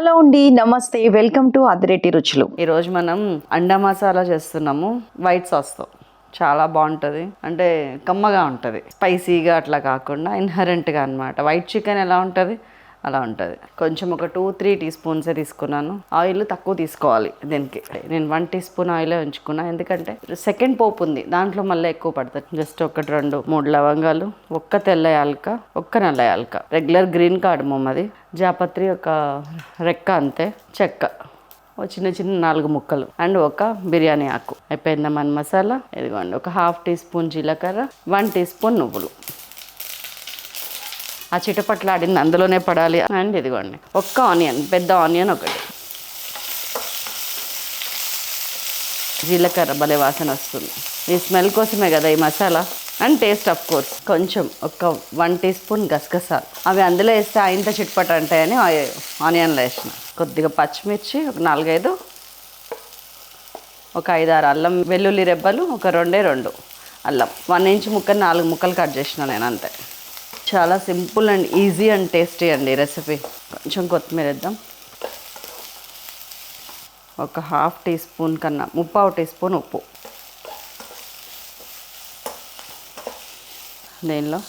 Hello అండి నమస్తే welcome to అదిరెట్టి రుచులు. ఈరోజు మనం అండా మసాలా చేస్తున్నాము వైట్ సాస్తో. చాలా బాగుంటుంది. అంటే కమ్మగా ఉంటుంది. స్పైసీగా అట్లా కాకుండా ఇన్హరెంట్గా అనమాట వైట్ చికెన్ ఎలా ఉంటుంది? అలా ఉంటుంది. కొంచెం ఒక టూ త్రీ టీ స్పూన్సే తీసుకున్నాను. ఆయిల్ తక్కువ తీసుకోవాలి దీనికి. నేను వన్ టీ స్పూన్ ఆయిలే ఉంచుకున్నా. ఎందుకంటే సెకండ్ పోపు ఉంది. దాంట్లో మళ్ళీ ఎక్కువ పడుతుంది జస్ట్ ఒకటి రెండు మూడు లవంగాలు ఒక్క తెల్ల యాలక ఒక్క నల్ల యాలక. రెగ్యులర్ గ్రీన్ కార్డమం అది. జాపత్రి ఒక రెక్క అంతే. చెక్క. చిన్న చిన్న నాలుగు ముక్కలు. అండ్ ఒక బిర్యానీ ఆకు. అయిపోయిందా మన మసాలా. ఇదిగోండి. ఒక హాఫ్ టీ స్పూన్ జీలకర్ర వన్ టీ స్పూన్ నువ్వులు. ఆ చిటపట్లాడింది అందులోనే పడాలి. అండ్ ఇదిగోండి ఒక్క ఆనియన్ పెద్ద ఆనియన్ ఒకటి. జీలకర్ర భలే వాసన వస్తుంది. ఈ స్మెల్ కోసమే కదా ఈ masala. And taste of course కొంచెం ఒక వన్ టీ స్పూన్ గసగసాలు అవి అందులో వేస్తే ఆయంత చిట్పట అంటాయని ఆ- ఆనియన్లో వేసిన. కొద్దిగా పచ్చిమిర్చి ఒక నాలుగైదు ఒక ఐదారు అల్లం వెల్లుల్లి రెబ్బలు ఒక రెండే రెండు అల్లం. వన్ ఇంచ్ ముక్క నాలుగు ముక్కలు కట్ చేసిన నేను అంతే. చాలా simple and easy and tasty అండి రెసిపీ. కొంచెం కొత్తిమీర వేద్దాం. ఒక హాఫ్ టీ స్పూన్ కన్నా ముప్పావు టీ స్పూన్ ఉప్పు. దీనిలో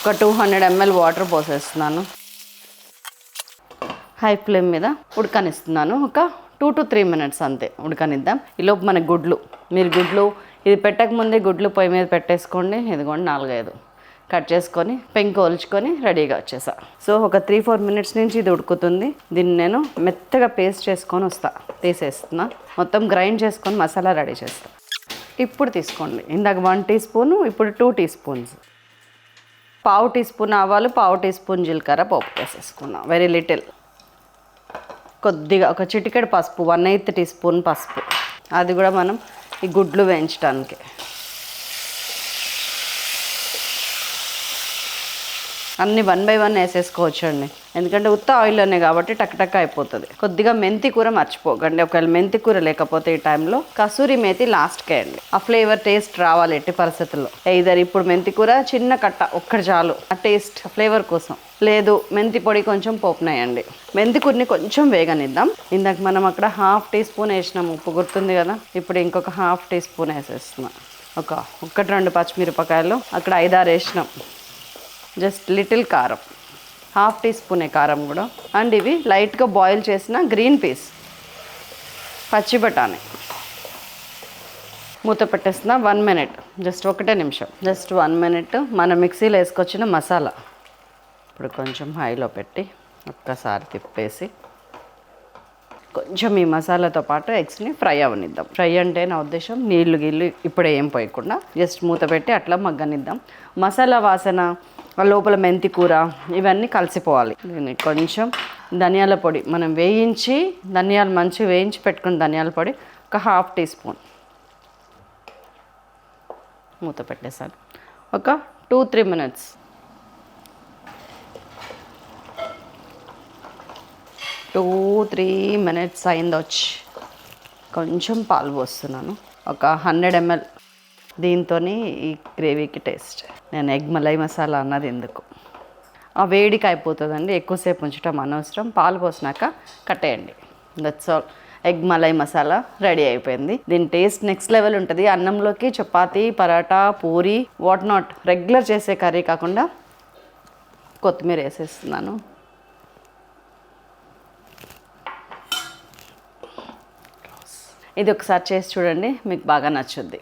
ఒక టూ హండ్రెడ్ ఎంఎల్ వాటర్ పోసేస్తున్నాను. హై ఫ్లేమ్ మీద ఉడకనిస్తున్నాను. ఒక టూ టు త్రీ మినిట్స్ అంతే ఉడకనిద్దాం. ఈలోపు మన గుడ్లు. మీరు గుడ్లు ఇది పెట్టకముందే గుడ్లు పొయ్యి మీద పెట్టేసుకోండి. ఇదిగోండి నాలుగైదు. కట్ చేసుకొని పెంకు ఒలుచుకొని రెడీగా వచ్చేసా. సో ఒక త్రీ ఫోర్ మినిట్స్ నుంచి ఇది ఉడుకుతుంది. దీన్ని నేను మెత్తగా పేస్ట్ చేసుకొని వస్తా. తీసేస్తున్నా. మొత్తం గ్రైండ్ చేసుకొని మసాలా రెడీ చేస్తా. ఇప్పుడు తీసుకోండి. ఇందాక వన్ టీ స్పూన్ ఇప్పుడు టూ టీ స్పూన్స్ పావు టీ స్పూన్ ఆవాలు పావు టీ స్పూన్ జీలకర్ర పోపు వేసేసుకున్నాం. వెరీ లిటిల్ కొద్దిగా ఒక చిటికెడు పసుపు వన్ ఎయిత్ టీ స్పూన్ పసుపు. అది కూడా మనం ఈ గుడ్లు వేయించడానికి అన్ని వన్ బై వన్ వేసేసుకోవచ్చు అండి ఎందుకంటే ఉత్త ఆయిల్లోనే కాబట్టి టక్ టక్ అయిపోతుంది. కొద్దిగా మెంతి కూర మర్చిపోకండి. ఒకవేళ మెంతి కూర లేకపోతే ఈ టైంలో కసూరి మేతి లాస్ట్కి వేయండి ఆ ఫ్లేవర్ టేస్ట్ రావాలి ఎట్టి పరిస్థితుల్లో. ఇదర్ ఇప్పుడు మెంతి కూర చిన్న కట్ట ఒక్కటి చాలు. ఆ టేస్ట్ ఫ్లేవర్ కోసం. లేదు మెంతి పొడి కొంచెం పోపునేయండి. మెంతి కూరని కొంచెం వేగనిద్దాం. ఇందాక మనం అక్కడ హాఫ్ టీ స్పూన్ వేసినాం. ఉప్పు గుర్తుంది కదా? ఇప్పుడు ఇంకొక హాఫ్ టీ స్పూన్ వేసేస్తున్నాం. ఒక ఒకటి రెండు పచ్చిమిరపకాయలు. అక్కడ ఐదారు వేసినాం. జస్ట్ లిటిల్ కారం. హాఫ్ టీ స్పూనే కారం కూడా. అండ్ ఇవి లైట్గా బాయిల్ చేసిన గ్రీన్ పీస్. పచ్చి బఠానీ. మూత పెట్టేసిన వన్ మినిట్. జస్ట్ ఒకటే నిమిషం. Just one minute. మన మిక్సీలో వేసుకొచ్చిన మసాలా. ఇప్పుడు కొంచెం హైలో పెట్టి ఒక్కసారి తిప్పేసి కొంచెం ఈ మసాలాతో పాటు ఎగ్స్ని ఫ్రై అవనిద్దాం. ఫ్రై అంటే నా ఉద్దేశం నీళ్ళు గీళ్ళు ఇప్పుడే ఏం పోయకుండా జస్ట్ మూత పెట్టి అట్లా మగ్గనిద్దాం. మసాలా వాసన లోపల మెంతి కూర ఇవన్నీ కలిసిపోవాలి. దీన్ని కొంచెం ధనియాల పొడి మనం వేయించి ధనియాలు మంచిగా వేయించి పెట్టుకున్న ధనియాల పొడి ఒక హాఫ్ టీ స్పూన్. మూత పెట్టేసాను ఒక two three minutes. Two three minutes అయింది వచ్చి. కొంచెం పాలు పోస్తున్నాను. ఒక హండ్రెడ్ ఎంఎల్ దీంతో ఈ గ్రేవీకి టేస్ట్. నేను ఎగ్ మలై మసాలా అన్నది ఎందుకు? ఆ వేడికి అయిపోతుందండి. ఎక్కువసేపు ఉంచడం అనవసరం. పాలు పోసినాక కట్టేయండి that's all egg malai masala ready అయిపోయింది. దీని టేస్ట్ నెక్స్ట్ లెవెల్ ఉంటుంది. అన్నంలోకి chapati paratha puri what not regular చేసే కర్రీ కాకుండా కొత్తిమీర వేసేస్తున్నాను. ఇది ఒకసారి చేసి చూడండి. మీకు బాగా నచ్చుద్ది.